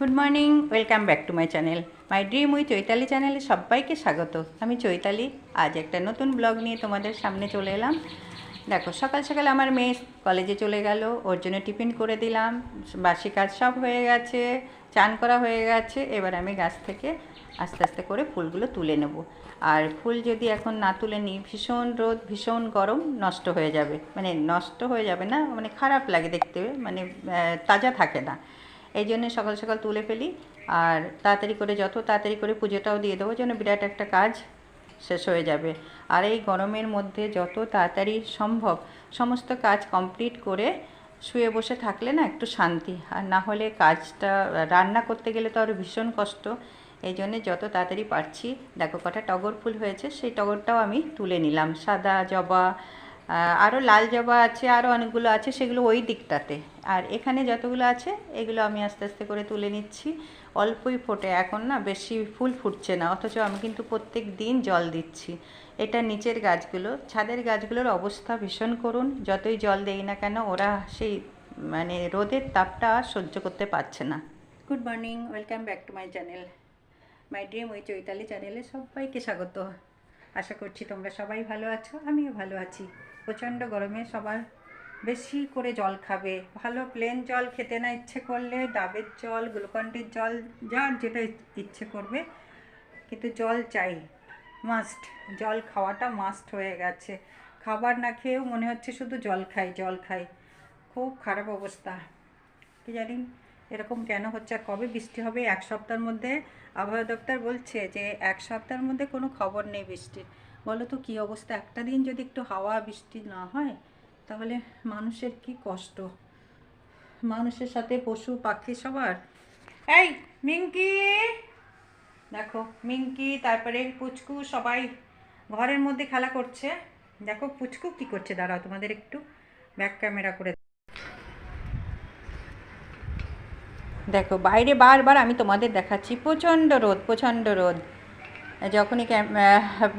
Good morning welcome back to my channel my dream we Chaitali চ্যানেলে সবাইকে স্বাগত। আমি চৈতালি। আজ একটা নতুন ব্লগ নিয়ে তোমাদের সামনে চলে এলাম। দেখো, সকাল সকাল আমার মেয়ে কলেজে চলে গেল। ওর জন্য টিফিন করে দিলাম। বাসি কাজ সব হয়ে গেছে। চান করা হয়ে গেছে। এবার আমি গাছ থেকে আস্তে আস্তে করে ফুলগুলো তুলে নেব। আর ফুল যদি এখন না তুলে নিই, ভীষণ রোদ, ভীষণ গরম, নষ্ট হয়ে যাবে। মানে নষ্ট হয়ে যাবে না মানে খারাপ লাগে দেখতে। মানে তাজা থাকে না। এই জন্য সকাল সকাল তুলে ফেলি। আর তাড়াতাড়ি করে যত তাড়াতাড়ি করে পুজোটাও দিয়ে দেবো যেন বিরাট একটা কাজ শেষ হয়ে যাবে। আর এই গরমের মধ্যে যত তাড়াতাড়ি সম্ভব সমস্ত কাজ কমপ্লিট করে শুয়ে বসে থাকলে না একটু শান্তি। আর না হলে কাজটা, রান্না করতে গেলে তো আরও ভীষণ কষ্ট। এই জন্যে যত তাড়াতাড়ি পারছি, দেখো কটা টগর ফুল হয়েছে, সেই টগরটাও আমি তুলে নিলাম। সাদা জবা আরও লাল জবা আছে আরও অনেকগুলো আছে, সেগুলো ওই দিকটাতে। আর এখানে যতগুলো আছে, এগুলো আমি আস্তে আস্তে করে তুলে নিচ্ছি। অল্পই ফোটে, এখন না বেশি ফুল ফুটছে না, অথচ আমি কিন্তু প্রত্যেক দিন জল দিচ্ছি। এটা নিচের গাছগুলো, ছাদের গাছগুলোর অবস্থা ভীষণ করুন, যতই জল দেই না কেন ওরা সেই মানে রোদের তাপটা সহ্য করতে পারছে না। Good morning welcome back to my channel my dream ওই চৈতালি চ্যানেলে সবাইকে স্বাগত। আশা করছি তোমরা সবাই ভালো আছো, আমিও ভালো আছি। প্রচণ্ড গরমে সবার বেশি করে জল খাবে। ভালো প্লেন জল খেতে না ইচ্ছে করলে ডাবের জল গ্লুকন্ডির জল, যার যেটা ইচ্ছে করবে, কিন্তু জল চাই। মাস্ট জল খাওয়াটা মাস্ট হয়ে গেছে। খাবার না খেয়েও মনে হচ্ছে শুধু জল খাই জল খাই। খুব খারাপ অবস্থা। কি জানি এরকম কেন হচ্ছে আর কবে বৃষ্টি হবে? এক সপ্তাহের মধ্যে আবহাওয়া দপ্তর বলছে যে, এক সপ্তাহের মধ্যে কোনো খবর নেই বৃষ্টির। বলো তো কী অবস্থা? একটা দিন যদি একটু হাওয়া বৃষ্টি না হয়, তাহলে মানুষের কি কষ্ট? মানুষের সাথে পশু, পাখি সবার। এই, মিঙ্কি! দেখো, মিঙ্কি, তারপরে পুচকু সবাই ঘরের মধ্যে খেলা করছে। দেখো, পুচকু কি করছে? দাঁড়াও, তোমাদের একটু ব্যাক ক্যামেরা করে দেখো, বাইরে বারবার আমি তোমাদের দেখাচ্ছি প্রচণ্ড রোদ প্রচণ্ড রোদ। যখনই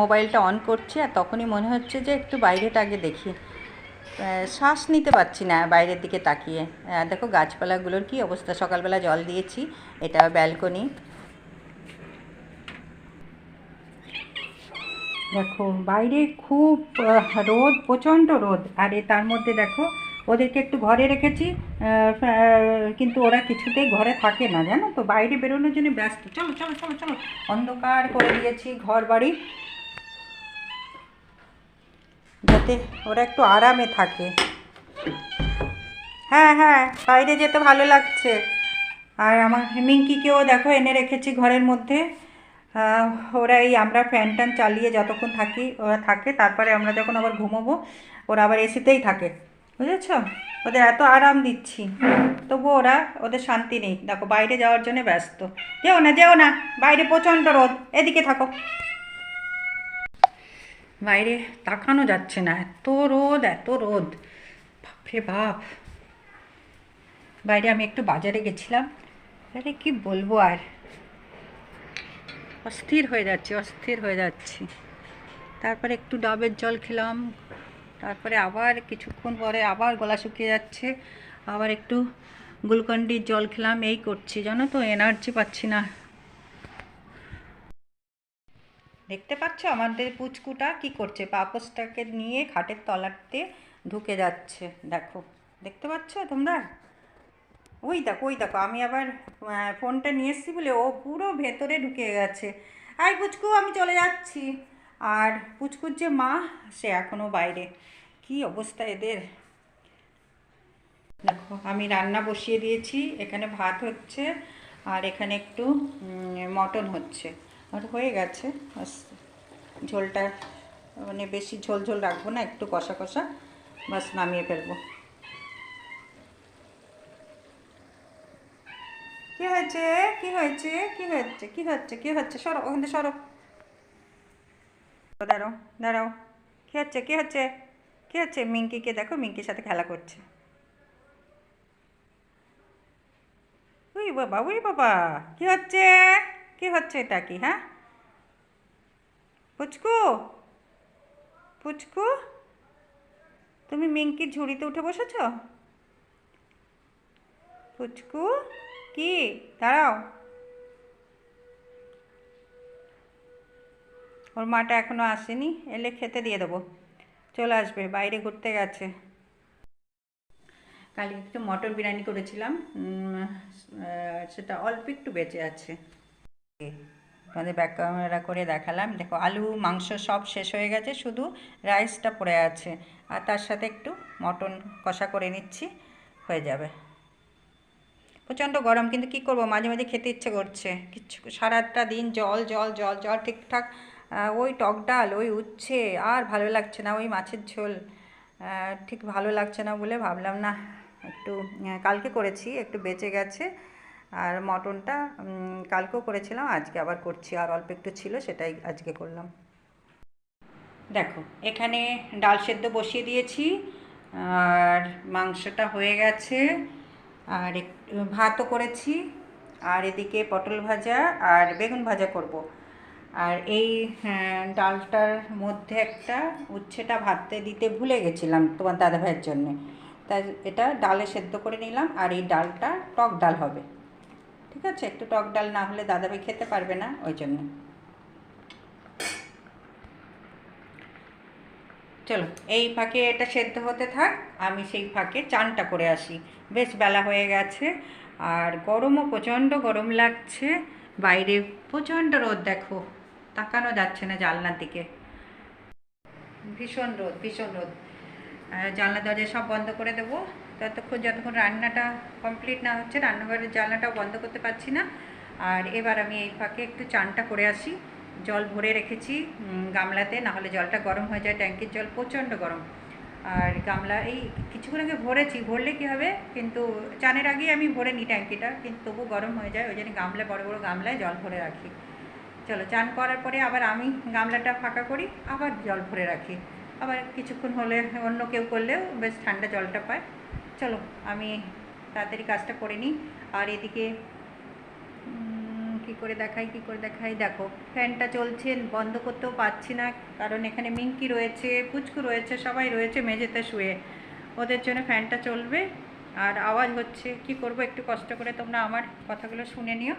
মোবাইলটা অন করছি আর তখনই মনে হচ্ছে যে একটু বাইরেটা আগে দেখি। শ্বাস নিতে পারছি না বাইরের দিকে তাকিয়ে। দেখো গাছপালাগুলোর কি অবস্থা? সকালবেলা জল দিয়েছি, এটা ব্যালকনি দেখো, বাইরে খুব রোদ, প্রচণ্ড রোদ। আর এ তার মধ্যে দেখো ওদেরকে একটু ঘরে রেখেছি কিন্তু ওরা কিছুতেই ঘরে থাকে না, জানো তো? বাইরে বেরোনোর জন্য ব্যস্ত। চলো চলো চলো চলো। অন্ধকার করে দিয়েছি ঘর বাড়ি যাতে ওরা একটু আরামে থাকে। হ্যাঁ হ্যাঁ বাইরে যেতে ভালো লাগছে। আর আমার মিঙ্কিকেও দেখো, এনে রেখেছি ঘরের মধ্যে। ওরা এই আমরা ফ্যান ট্যান চালিয়ে যতক্ষণ থাকি, ওরা থাকে, তারপরে আমরা যখন আবার ঘুমোবো, ওরা আবার এসিতেই থাকে। বুঝেছ? ওদের এত আরাম দিচ্ছি। তবু ওরা ওদের শান্তি নেই। দেখো, বাইরে যাওয়ার জন্য ব্যস্ত। যেও না যেও না। বাইরে প্রচণ্ড রোদ। এদিকে থাকো। বাইরে তাকানো যাচ্ছে না। এত রোদ এত রোদ। বাপরে বাপ। বাইরে আমি একটু বাজারে গেছিলাম। আরে কি বলব আর? অস্থির হয়ে যাচ্ছে, অস্থির হয়ে যাচ্ছি। তারপরে একটু ডাবের জল খেলাম। তারপরে আবার কিছুক্ষণ পরে আবার গলা শুকিয়ে যাচ্ছে। আবার একটু গ্লুকন্ডির জল খেলাম, এই করছি। জানো তো এনার্জি পাচ্ছি না। দেখতে পাচ্ছ আমাদের পুচকুটা কি করছে? পাপসটাকে নিয়ে খাটের তলাতে ঢুকে যাচ্ছে। দেখো, দেখতে পাচ্ছ তোমরা? ওই দেখো ওই দেখো, আমি আবার ফোনটা নিয়ে এসেছি বলে ও পুরো ভেতরে ঢুকে গেছে। আই পুচকু, আমি চলে যাচ্ছি। আর পুচকুর যে মা, সে এখনও বাইরে। কি অবস্থা এদের? দেখো, আমি রান্না বসিয়ে দিয়েছি, এখানে ভাত হচ্ছে আর এখানে একটু মটন হচ্ছে। আর হয়ে গেছে ঝোলটা মানে বেশি ঝোল ঝোল রাখব না, একটু কষা কষা, বাস নামিয়ে ফেলব। কি হয়েছে? কি হয়েছে? কি হয়েছে? কি হচ্ছে? কি হচ্ছে? সরব ওখান থেকে সরো। দাঁড়াও দাঁড়াও। কি হচ্ছে কি হচ্ছে? কি হচ্ছে? মিঙ্কিকে দেখো, মিঙ্কির সাথে খেলা করছে। উই বাবা উই বাবা, কি হচ্ছে? কি হচ্ছে এটা কি হ্যাঁ? পুচকু পুচকু, তুমি মিঙ্কির ঝুড়িতে উঠে বসেছ? পুচকু, কি? দাঁড়াও। ওর মাটা এখনও আসেনি, এলে খেতে দিয়ে দেবো। চলে আসবে, বাইরে ঘুরতে গেছে। কালকে একটু মটর বিরিয়ানি করেছিলাম সেটা অল্প একটু বেঁচে আছে। তোমাদের ব্যাক ক্যামেরা করে দেখালাম, দেখো আলু, মাংস সব শেষ হয়ে গেছে, শুধু রাইসটা পড়ে আছে। আর তার সাথে একটু মটন কষা করে নিচ্ছি, হয়ে যাবে। প্রচণ্ড গরম, কিন্তু কি করব? মাঝে মাঝে খেতে ইচ্ছে করছে। কিচ্ছু সারাটা দিন জল জল জল জল ঠিকঠাক ওই টক ডাল, ওই উচ্ছে, আর ভালো লাগছে না, ওই মাছের ঝোল। ঠিক ভালো লাগছে না বলে ভাবলাম না একটু কালকে করেছি, একটু বেঁচে গেছে। আর মটনটা কালকেও করেছিলাম, আজকে আবার করছি, আর অল্প একটু ছিল, সেটাই আজকে করলাম। দেখো, এখানে ডাল সেদ্ধ বসিয়ে দিয়েছি, আর মাংসটা হয়ে গেছে, আর ভাতও করেছি, আর এদিকে পটল ভাজা, আর বেগুন ভাজা করব। আর এই হ্যাঁ, ডালটার মধ্যে একটা উচ্ছেটা ভাতে দিতে ভুলে গেছিলাম তোমার দাদা ভাইয়ের জন্যে। তাই এটা ডালে সেদ্ধ করে নিলাম আর এই ডালটা টক ডাল হবে। ঠিক আছে? একটু টক ডাল না হলে দাদাভাই খেতে পারবে না ওই জন্য। চলো এই ফাঁকে এটা সেদ্ধ হতে থাক আমি সেই ফাঁকে চানটা করে আসি। বেশ বেলা হয়ে গেছে। আর গরমও প্রচণ্ড গরম লাগছে। বাইরে প্রচণ্ড রোদ দেখো। তাকানো যাচ্ছে না জানলার দিকে। ভীষণ রোদ ভীষণ রোদ। জানলা দরজা সব বন্ধ করে দেবো। ততক্ষণ যতক্ষণ রান্নাটা কমপ্লিট না হচ্ছে, রান্নাঘরের জানলাটাও বন্ধ করতে পারছি না। আর এবার আমি এই ফাঁকে একটু চানটা করে আসি। জল ভরে রেখেছি গামলাতে না হলে জলটা গরম হয়ে যায়, ট্যাঙ্কির জল প্রচণ্ড গরম। আর গামলা, এই কিছুক্ষণ আগে ভরেছি, ভরলে কী হবে? কিন্তু চানের আগেই আমি ভরে নিই ট্যাঙ্কিটা, কিন্তু তবু গরম হয়ে যায়, ওই জন্য গামলা, বড় বড় গামলায় জল ভরে রাখি। চলো, চান করার পরে আবার আমি গামলাটা ফাঁকা করি, আবার জল ভরে রাখি। আবার কিছুক্ষণ হলে অন্য কেউ করলেও বেশ ঠান্ডা জলটা পায়। চলো, আমি তাড়াতাড়ি কাজটা করে নিই। আর এদিকে কি করে দেখাই, কি করে দেখাই? দেখো, ফ্যানটা চলছে, বন্ধ করতেও পারছি না, কারণ এখানে মিঙ্কি রয়েছে, পুচকু রয়েছে, সবাই রয়েছে মেঝেতে শুয়ে। ওদের জন্য ফ্যানটা চলবে, আর আওয়াজ হচ্ছে। কি করব, একটু কষ্ট করে তোমরা আমার কথাগুলো শুনে নিও।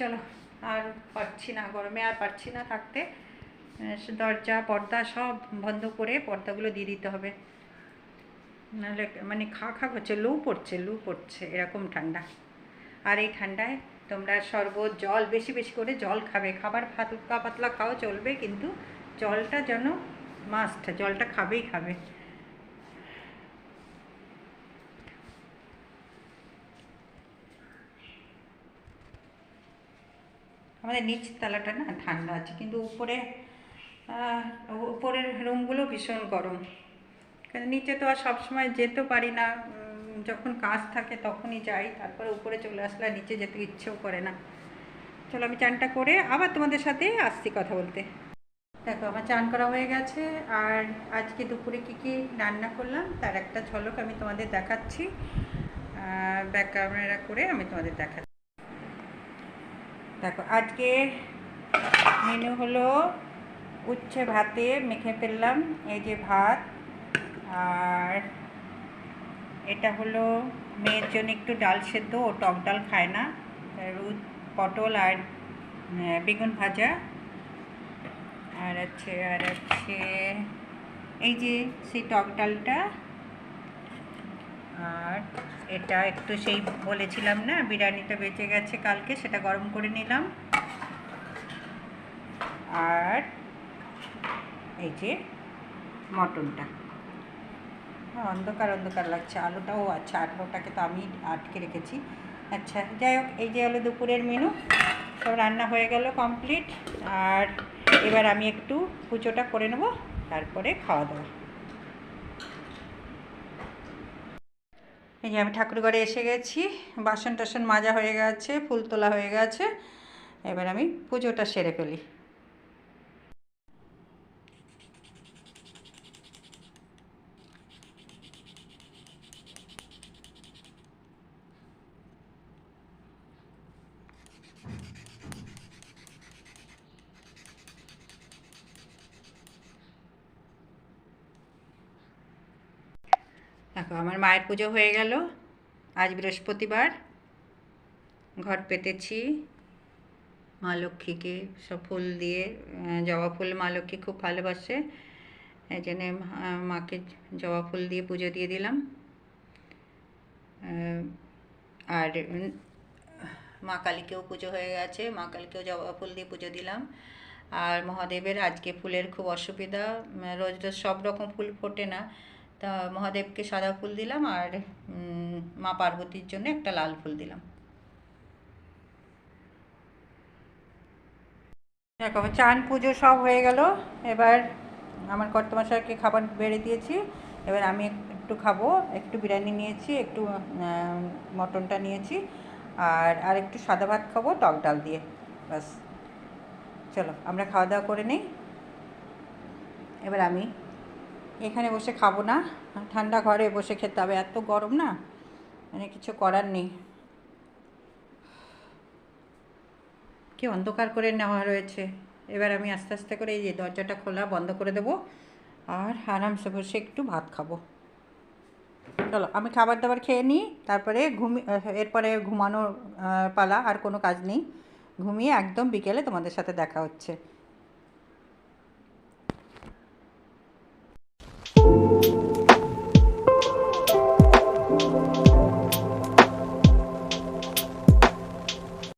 চলো আর পারছি না, গরমে আর পারছি না থাকতে। দরজা, পর্দা সব বন্ধ করে পর্দাগুলো দিয়ে দিতে হবে। নাহলে মানে খা খা করছে, লু পড়ছে লু পড়ছে, এরকম ঠান্ডা। আর এই ঠান্ডায় তোমরা শরবত, জল, বেশি বেশি করে জল খাবে। খাবার হালকা পাতলা খাও, চলবে, কিন্তু জলটা যেন মাস্ট জলটা খাবেই খাবে। আমাদের নিচ তলাটা না ঠান্ডা আছে, কিন্তু উপরে উপরের রুমগুলো ভীষণ গরম। কারণ নিচে তো আর সবসময় যেতে পারি না যখন কাজ থাকে তখনই যাই, তারপরে উপরে চলে আসলে নিচে যেতে ইচ্ছেও করে না। চলো আমি চানটা করে আবার তোমাদের সাথে আসছি কথা বলতে। দেখো, আমার চান করা হয়ে গেছে, আর আজকে দুপুরে কী কী রান্না করলাম তার একটা ঝলক আমি তোমাদের দেখাচ্ছি। ব্যাক ক্যামেরা করে আমি তোমাদের দেখাচ্ছি। দেখো, আজকে মেনু হলো উচ্ছে ভাতে মেখে ফেললাম, এই যে ভাত। আর এটা হলো মেয়ের জন্য একটু ডাল সেদ্ধ, ও টক ডাল খায় না। পটল আর বেগুন ভাজা। আর আছে আর আছে এই যে সেই টক ডালটা। আর এটা একটু সেই বলেছিলাম না, বিরিয়ানিটা বেঁচে গেছে কালকে, সেটা গরম করে নিলাম। আর এই যে মটনটা। অন্ধকার অন্ধকার লাগছে। আলুটাও আচ্ছা আলুটাকে তো আমি আটকে রেখেছি। আচ্ছা যাই হোক, এই যে হলো দুপুরের মেনু সব রান্না হয়ে গেল কমপ্লিট আর এবার আমি একটু পুজোটা করে নেব, তারপরে খাওয়া দাওয়া। এই যে আমি ঠাকুরঘরে এসে গেছি বাসন টাসন মাজা হয়ে গেছে, ফুল তোলা হয়ে গেছে। এবার আমি পুজোটা সেরে ফেলি। দেখো, আমার মায়ের পুজো হয়ে গেল। আজ বৃহস্পতিবার। ঘর পেতেছি। মা লক্ষ্মীকে সব ফুল দিয়ে জবা ফুল মা লক্ষ্মী খুব ভালোবাসে। এই জন্য মাকে জবা ফুল দিয়ে পুজো দিয়ে দিলাম। আর মা কালীকেও পুজো হয়ে গেছে। মা কালীকেও জবা ফুল দিয়ে পুজো দিলাম। আর মহাদেবের আজকে ফুলের খুব অসুবিধা। রোজ রোজ সব রকম ফুল ফোটে না। তা মহাদেবকে সাদা ফুল দিলাম আর মা পার্বতীর জন্য একটা লাল ফুল দিলাম। দেখো চান পুজো সব হয়ে গেল। এবার আমার কর্তমাশাকে খাবার বেড়ে দিয়েছি। এবার আমি একটু খাব, একটু বিরিয়ানি নিয়েছি, একটু মটনটা নিয়েছি আর আর একটু সাদা ভাত খাব, টক ডাল দিয়ে। ব্যাস, চলো, আমরা খাওয়া দাওয়া করে নিই। এবার আমি এখানে বসে খাব না। ঠান্ডা ঘরে বসে খেতে হবে। এত গরম না? মানে কিছু করার নেই। কি অন্ধকার করে নেওয়া রয়েছে। এবার আমি আস্তে আস্তে করে এই যে দরজাটা খোলা বন্ধ করে দেবো। আর আরামসে বসে একটু ভাত খাব। চলো, আমি খাবার দাবার খেয়ে নিই। তারপরে ঘুমি, এরপরে ঘুমানোর পালা। আর কোনো কাজ নেই। ঘুমিয়ে একদম বিকেলে তোমাদের সাথে দেখা হচ্ছে।